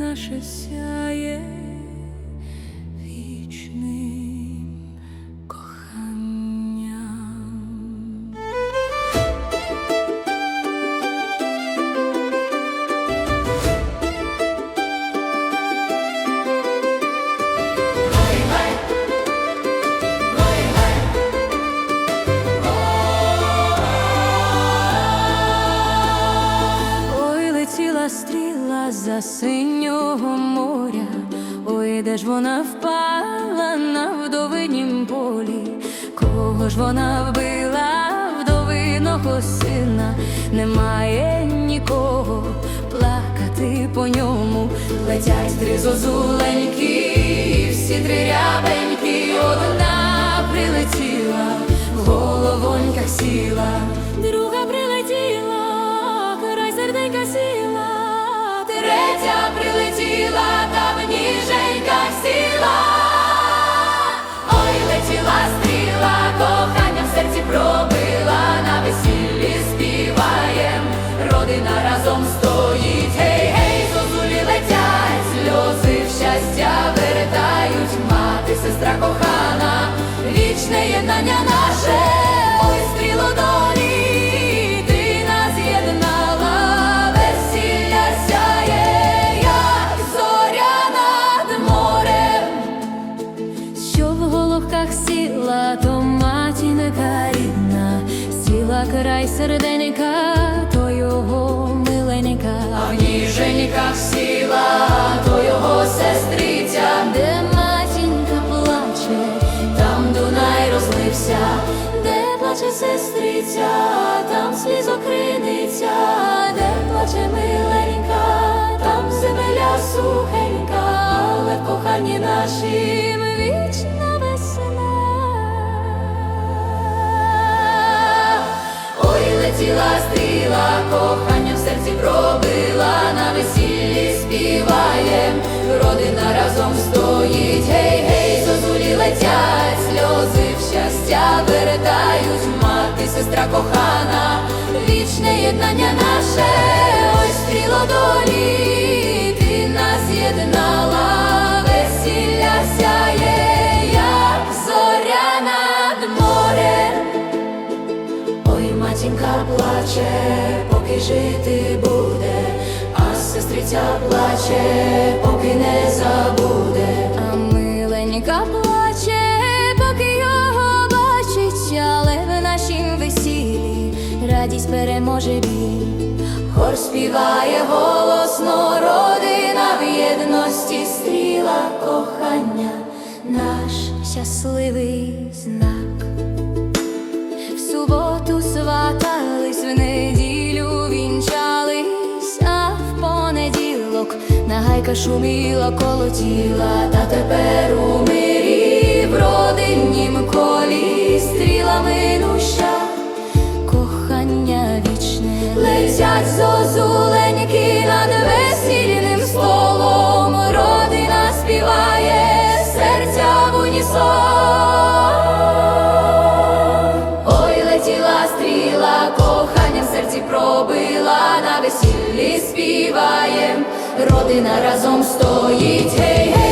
наше сяє вічним коханням. Ой, летіла стріла за де ж вона впала на вдовинім полі, кого ж вона вбила вдовиного сина, немає нікого плакати по ньому, летять три зозуленькі, всі три рябенькі, одна прилетіла, в головоньках сіла, сіла. Ой, летіла стріла, кохання в серці пробила, на весіллі співаєм, родина разом стоїть, гей, гей, зозулі летять, сльози в щастя вертають, мати, сестра кохана, вічне єднання край серденька, то його миленька, а в ніженьках сіла, то його сестриця, де матінка плаче, там Дунай розлився, де плаче сестриця, там слізокриниця, де плаче миленька, там земля сухенька, але в коханні родина разом стоїть, гей, гей, зозулі летять, сльози в щастя вертають, мати, сестра кохана, вічне єднання наше, ой, стріло долі, ти нас єднала, весілля сяє, зоря над морем. Ой, матінка плаче, поки жити буде, сестриця плаче, поки не забуде. А миленька плаче, поки його бачить, але в нашім весіллі радість переможе біль. Хор співає голосно, родина в єдності стріла кохання, наш щасливий знак. В суботу сватались, нагайка шуміла коло тіла, та тепер у мирі в родиннім колі стрілами нуща, кохання вічне летять зозуленьки над весільним столом, родина співає серця в унісон. Ой, летіла стріла, кохання в серці пробила, на весіллі співаєм, родина разом стоїть. Гей, гей.